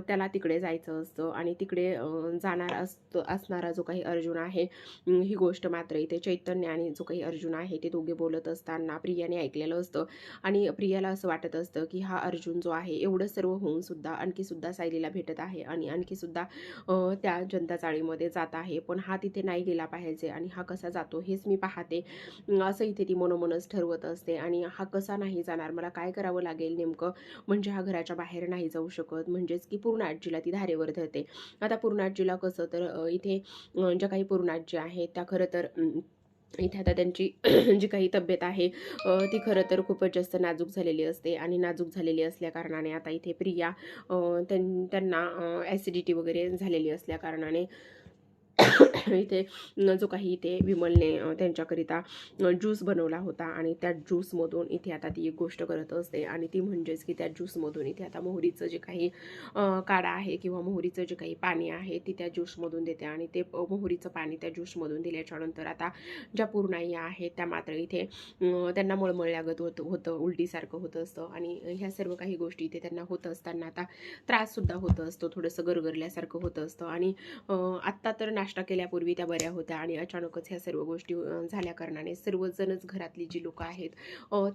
त्याला तिकडे जायचं असतं आणि तिकडे जाणार असतो असणारा जो काही अर्जुन आहे ही गोष्ट मात्र इथे चैतन्य आणि जो काही अर्जुन आहे ते दोघे बोलत असताना प्रियाने ऐकलेलं असतं. आणि प्रियाला असं वाटत असतं की हा अर्जुन जो आहे एवढं सर्व होऊन सुद्धा आणखी सुद्धा सायलीला भेटत आहे आणि आणखी सुद्धा त्या जनता चाळीमध्ये जात आहे. पण हा तिथे नाही गेला पाहिजे आणि हा कसा जातो हेच मी पाहते. असं इथे ती मनोमनच ठरवत असते आणि हा कसा नाही जाणार मला काय करावं लागेल नेमकं? म्हणजे हा घराच्या बाहेर नाही जाऊ शकत. म्हणजेच की पूर्णाजीला ती धारेवर धरते. आता पूर्णाजीला कसं तर इथे ज्या काही पूर्ण आहेत त्या खरं तर इथे आता त्यांची जी काही तब्येत आहे ती खरं तर खूपच जास्त नाजूक झालेली असते आणि नाजूक झालेली असल्याकारणाने आता इथे प्रिया त्यां त्यांना ॲसिडिटी वगैरे झालेली असल्याकारणाने इथे जो काही इथे विमलने त्यांच्याकरिता ज्यूस बनवला होता आणि त्या ज्यूसमधून इथे आता ती एक गोष्ट करत असते आणि ती म्हणजेच की त्या ज्यूसमधून इथे आता मोहरीचं जे काही काडा काढा आहे किंवा मोहरीचं जे काही पाणी आहे ती त्या ज्यूसमधून देते आणि ते मोहरीचं पाणी त्या ज्यूसमधून दिल्याच्यानंतर आता ज्या पूर्णाई आहेत त्या मात्र इथे त्यांना मळमळल्यागत होत होतं उलटीसारखं होत असतं आणि ह्या सर्व काही गोष्टी इथे त्यांना होत असताना आता त्राससुद्धा होत असतो थोडंसं गरगरल्यासारखं होतं असतं आणि आत्ता तर नाश्ता केल्या केल्यापूर्वी त्या बऱ्या होत्या आणि अचानकच ह्या सर्व गोष्टी झाल्याकारणाने झाल्या कारणाने सर्वजणच घरातली जी लोकं आहेत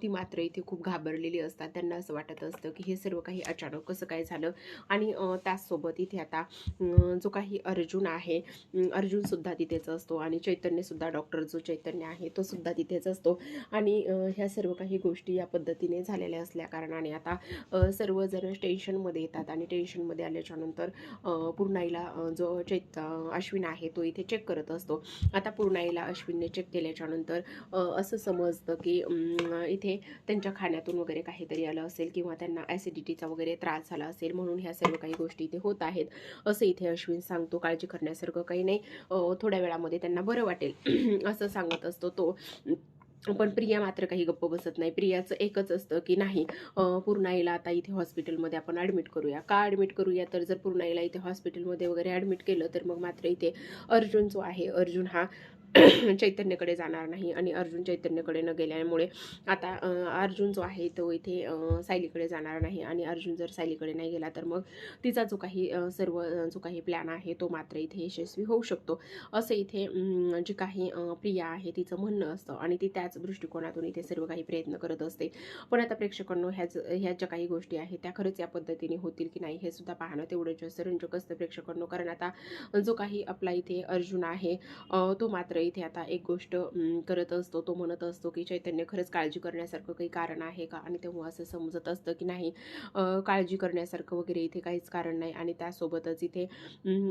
ती मात्र इथे खूप घाबरलेली असतात. त्यांना असं वाटत असतं की हे सर्व काही अचानक कसं काय झालं? आणि त्याचसोबत इथे आता जो काही अर्जुन आहे अर्जुनसुद्धा तिथेच असतो आणि चैतन्यसुद्धा डॉक्टर जो चैतन्य आहे तो सुद्धा तिथेच असतो. आणि ह्या सर्व काही गोष्टी या पद्धतीने झालेल्या असल्या कारणाने आता सर्वजण टेन्शनमध्ये येतात आणि टेन्शनमध्ये आल्याच्यानंतर पूर्णाईला जो चैत अश्विन आहे तो इथे चेक करत असतो. आता पूर्णाईला अश्विनने चेक केल्याच्यानंतर असं समजतं की इथे त्यांच्या खाण्यातून वगैरे काहीतरी आलं असेल किंवा त्यांना ॲसिडिटीचा वगैरे त्रास झाला असेल म्हणून ह्या सर्व काही गोष्टी इथे होत आहेत. असं इथे अश्विन सांगतो काळजी करण्यासारखं काही नाही. थोड्या वेळामध्ये त्यांना बरं वाटेल. असं सांगत असतो तो. पण प्रिया मात्र काही गप्प बसत नाही. प्रियाचं एकच असतं की नाही पूर्णाईला आता इथे हॉस्पिटलमध्ये आपण ॲडमिट करूया. का ॲडमिट करूया? तर जर पूर्णाईला इथे हॉस्पिटलमध्ये वगैरे ॲडमिट केलं तर मग मात्र इथे अर्जुन जो आहे अर्जुन हा चैतन्यकडे जाणार नाही आणि अर्जुन चैतन्यकडे न गेल्यामुळे आता अर्जुन जो आहे तो इथे सायलीकडे जाणार नाही आणि अर्जुन जर सायलीकडे नाही गेला तर मग तिचा जो काही सर्व जो काही प्लॅन आहे तो मात्र इथे यशस्वी होऊ शकतो. असं इथे जे जी काही प्रिया आहे तिचं म्हणणं असतं आणि ती त्याच दृष्टिकोनातून इथे सर्व काही प्रयत्न करत असते. पण आता प्रेक्षकांनो ह्याच ह्या ज्या काही गोष्टी आहेत त्या खरंच या पद्धतीने होतील की नाही हे सुद्धा पाहणं तेवढं जास्त रंजक असतं प्रेक्षकांनो. कारण आता जो काही आपला इथे अर्जुन आहे तो मात्र इथे आता एक गोष्ट करत असतो तो म्हणत असतो की चैतन्य खरंच काळजी करण्यासारखं काही कारण आहे का? आणि तेव्हा असं समजत असतं की नाही काळजी करण्यासारखं वगैरे इथे काहीच कारण नाही. आणि त्यासोबतच इथे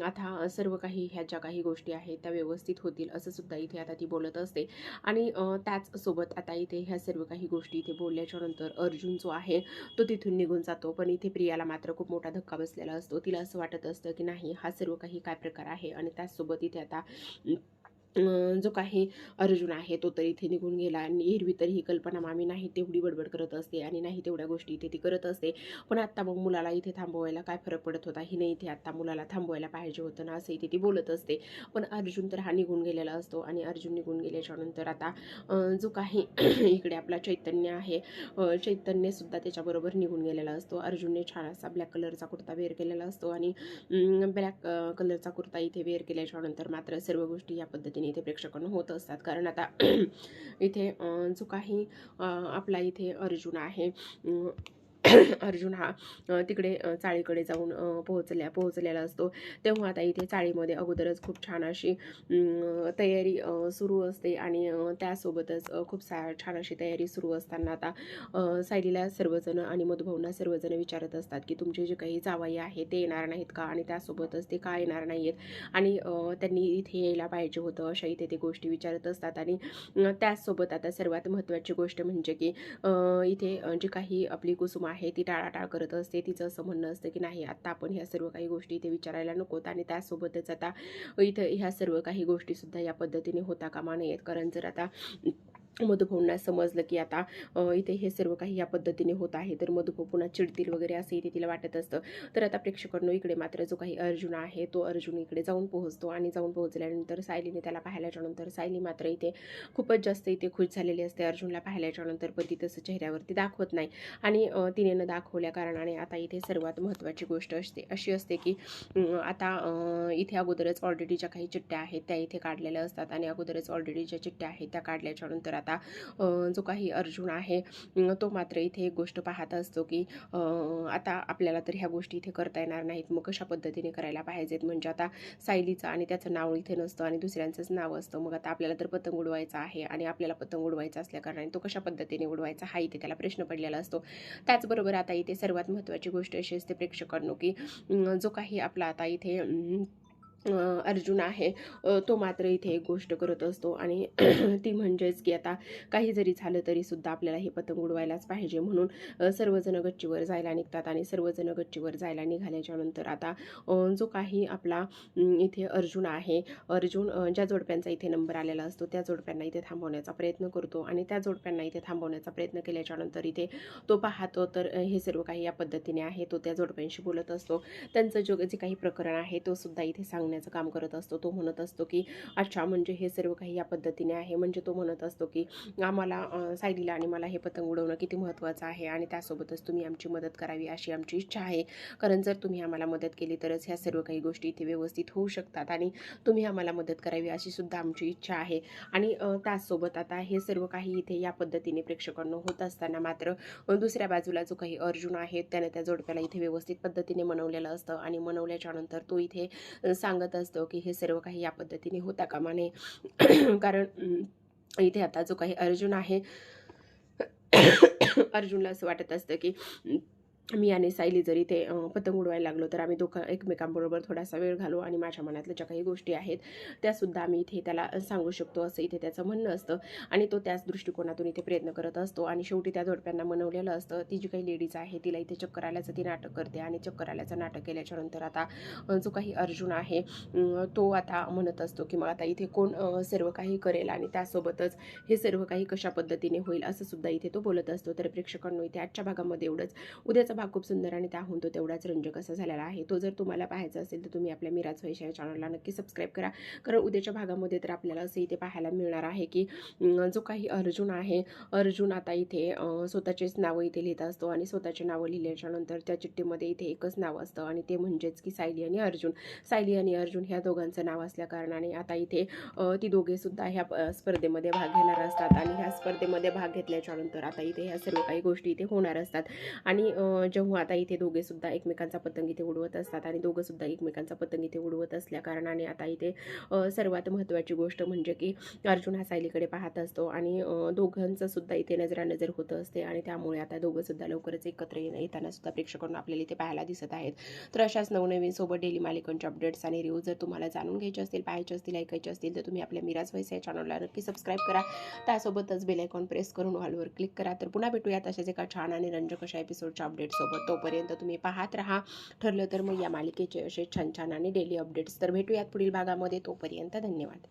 आता सर्व काही ह्या ज्या काही गोष्टी आहेत त्या व्यवस्थित होतील असं सुद्धा इथे आता ती बोलत असते. आणि त्याचसोबत आता इथे ह्या सर्व काही गोष्टी इथे बोलल्याच्या नंतर अर्जुन जो आहे तो तिथून निघून जातो. पण इथे प्रियाला मात्र खूप मोठा धक्का बसलेला असतो. तिला असं वाटत असतं की नाही हा सर्व काही काय प्रकार आहे? आणि त्याचसोबत इथे आता जो काही अर्जुन आहे तो तर इथे निघून गेला. आणि एरवी तर ही कल्पना मामी नाही तेवढी बडबड करत असते आणि नाही तेवढ्या गोष्टी इथे ती करत असते. पण आत्ता मग मुलाला इथे थांबवायला काय फरक पडत होता? हिने इथे आत्ता मुलाला थांबवायला पाहिजे होतं ना असं इथे ती बोलत असते. पण अर्जुन तर हा निघून गेलेला असतो आणि अर्जुन निघून गेल्याच्यानंतर आता जो काही इकडे आपला चैतन्य आहे चैतन्यसुद्धा त्याच्याबरोबर निघून गेलेला असतो. अर्जुनने छान असा ब्लॅक कलरचा कुर्ता वेअर केलेला असतो आणि ब्लॅक कलरचा कुर्ता इथे वेअर केल्याच्यानंतर मात्र सर्व गोष्टी या पद्धतीने इथे प्रेक्षकांना होत असतात. कारण आता इथे जो काही आपला इथे अर्जुन आहे अर्जुन हा तिकडे चाळीकडे जाऊन पोहोचल्या पोहोचलेला असतो. तेव्हा आता इथे चाळीमध्ये अगोदरच खूप छान अशी तयारी सुरू असते आणि त्यासोबतच खूप सा छान अशी तयारी सुरू असताना आता सायलीला सर्वजण आणि मधुभाऊंना सर्वजण विचारत असतात की तुमचे जे काही जावाई आहे ते येणार नाहीत का? आणि त्यासोबतच ते का येणार नाही आहेत आणि त्यांनी इथे यायला पाहिजे होतं अशा इथे ते गोष्टी विचारत असतात. आणि त्याचसोबत आता सर्वात महत्त्वाची गोष्ट म्हणजे की इथे जे जी काही आपली कुसुम आहे ती टाळाटाळ करत असते तिचं असं म्हणणं असतं की नाही आत्ता आपण ह्या सर्व काही गोष्टी इथे विचारायला नकोत आणि त्यासोबतच आता इथं ह्या सर्व काही गोष्टीसुद्धा या पद्धतीने होता कामा नयेत. कारण जर आता मधुभाऊंना समजलं की आता इथे हे सर्व काही या पद्धतीने होत आहे. तर मधुभाऊ पुन्हा चिडतील वगैरे असं इथे तिला वाटत असतं. तर आता प्रेक्षकांनो इकडे मात्र जो काही अर्जुन आहे तो अर्जुन इकडे जाऊन पोहोचतो आणि जाऊन पोहोचल्यानंतर सायलीने त्याला पाहिल्याच्यानंतर सायली मात्र इथे खूपच जास्त इथे खुश झालेली असते. अर्जुनला पाहिल्याच्यानंतर पण ती तसं चेहऱ्यावरती दाखवत नाही. आणि तिने न दाखवल्या कारणाने आता इथे सर्वात महत्त्वाची गोष्ट असते अशी असते की आता इथे अगोदरच ऑलरेडी ज्या काही चिठ्ठ्या आहेत त्या इथे काढलेल्या असतात. आणि अगोदरच ऑलरेडी ज्या चिठ्ठ्या आहेत त्या काढल्याच्यानंतर आता आता जो काही अर्जुन आहे तो मात्र इथे एक गोष्ट पाहत असतो की आता आपल्याला तर ह्या गोष्टी इथे करता येणार नाहीत. मग कशा पद्धतीने करायला पाहिजेत? म्हणजे आता सायलीचं आणि त्याचं नाव इथे नसतं आणि दुसऱ्यांचंच नाव असतं. मग आता आपल्याला तर पतंग उडवायचा आहे आणि आपल्याला पतंग उडवायचा असल्याकारणाने तो कशा पद्धतीने उडवायचा हा इथे त्याला प्रश्न पडलेला असतो. त्याचबरोबर आता इथे सर्वात महत्त्वाची गोष्ट अशी असते प्रेक्षकांनो की जो काही आपला आता इथे अर्जुन आहे. तो मात्र इथे एक गोष्ट करत असतो आणि ती म्हणजेच की आता काही जरी झालं तरी सुद्धा आपल्याला हे पतंग उडवायलाच पाहिजे म्हणून सर्वजण गच्चीवर जायला निघतात आणि सर्वजण गच्चीवर जायला निघाल्याच्यानंतर आता जो काही आपला इथे अर्जुन आहे अर्जुन ज्या जोडप्यांचा इथे नंबर आलेला असतो त्या जोडप्यांना इथे थांबवण्याचा प्रयत्न करतो आणि त्या जोडप्यांना इथे थांबवण्याचा प्रयत्न केल्याच्यानंतर इथे तो पाहतो तर हे सर्व काही या पद्धतीने आहे तो त्या जोडप्यांशी बोलत असतो. त्यांचं जो जे काही प्रकरण आहे तो सुद्धा इथे करण्याचं काम करत असतो. तो म्हणत असतो की अच्छा म्हणजे हे सर्व काही या पद्धतीने आहे. म्हणजे तो म्हणत असतो की आम्हाला सायलीला आणि मला हे पतंग उडवणं किती महत्त्वाचं आहे आणि त्यासोबतच तुम्ही आमची मदत करावी अशी आमची इच्छा आहे. कारण जर तुम्ही आम्हाला मदत केली तरच ह्या सर्व काही गोष्टी इथे व्यवस्थित होऊ शकतात आणि तुम्ही आम्हाला मदत करावी अशी सुद्धा आमची इच्छा आहे. आणि त्याचसोबत आता हे सर्व काही इथे या पद्धतीने प्रेक्षकांना होत असताना मात्र दुसऱ्या बाजूला जो काही अर्जुन आहे त्याने त्या जोडप्याला इथे व्यवस्थित पद्धतीने मनवलेलं असतं आणि मनवल्याच्या नंतर तो इथे सांग सांगत असतो की हे सर्व काही या पद्धतीने होता कामा नये. कारण अं, इथे आता जो काही अर्जुन आहे अर्जुनला असं वाटत असतं की मी आणि सायली जरी ते पतंग उडवायला लागलो तर आम्ही दोघं एकमेकांबरोबर थोडासा वेळ घालू आणि माझ्या मनातल्या ज्या काही गोष्टी आहेत त्यासुद्धा आम्ही इथे त्याला सांगू शकतो असं इथे त्याचं म्हणणं असतं. आणि तो त्याच दृष्टिकोनातून इथे प्रयत्न करत असतो आणि शेवटी त्या जोडप्यांना मनवलेलं असतं ती जी काही लेडीज आहे तिला इथे चक्कर आल्याचं ती नाटक करते आणि चक्कर आल्याचं नाटक केल्याच्यानंतर आता जो काही अर्जुन आहे तो आता म्हणत असतो की मग आता इथे कोण सर्व काही करेल आणि त्यासोबतच हे सर्व काही कशा पद्धतीने होईल? असं सुद्धा इथे तो बोलत असतो. तर प्रेक्षकांनो इथे आजच्या भागामध्ये एवढंच. उद्याचा भाग खूप सुंदर आणि त्याहून तो तेवढाच रंजक असा झालेला आहे. तो जर तुम्हाला पाहायचा असेल तर तुम्ही आपल्या मिराज वैशा या चॅनलला नक्की सबस्क्राईब करा. कारण उद्याच्या भागामध्ये तर आपल्याला असं इथे पाहायला मिळणार आहे की जो काही अर्जुन आहे अर्जुन आता इथे स्वतःचेच नावं इथे लिहित असतो आणि स्वतःचे नावं लिहिल्याच्या नंतर त्या चिठ्ठीमध्ये इथे एकच नाव असतं आणि ते म्हणजेच की सायली आणि अर्जुन. सायली आणि अर्जुन ह्या दोघांचं नाव असल्या कारणाने आता इथे ती दोघे सुद्धा ह्या स्पर्धेमध्ये भाग घेणार असतात आणि ह्या स्पर्धेमध्ये भाग घेतल्याच्या नंतर आता इथे ह्या सर्व काही गोष्टी इथे होणार असतात. आणि जेव्हा आता इथे दोघे सुद्धा एकमेकांचा पतंग इथे उडवत असतात आणि दोघं सुद्धा एकमेकांचा पतंग इथे उडवत असल्या कारणाने आता इथे सर्वात महत्त्वाची गोष्ट म्हणजे की अर्जुन हा सायलीकडे पाहत असतो आणि दोघांचं सुद्धा इथे नजरानजर होत असते आणि त्यामुळे आता दोघं सुद्धा लवकरच एकत्र येणं येताना सुद्धा प्रेक्षकांना आपल्याला इथे पाहायला दिसत आहेत. तर अशाच नवनवीन सोबत डेली मालिकांचे अपडेट्स आणि रिव्ह्यू जर तुम्हाला जाणून घ्यायचे असतील पाहायचे असतील ऐकायचे असतील तर तुम्ही आपल्या मिराज व्हायस या चॅनलला नक्की सबस्क्राईब करा. त्यासोबतच बेल आयकॉन प्रेस करून हॉलवर क्लिक करा. तर पुन्हा भेटूयात अशाच एका छान आणि रंजक अशा एपिसोडच्या अपडेटसोबत तोपर्यंत तुम्ही पाहत राहा. ठरलं तर मग या मालिकेचे असे छान छान आणि डेली अपडेट्स तर भेटूयात पुढील भागामध्ये. तोपर्यंत धन्यवाद.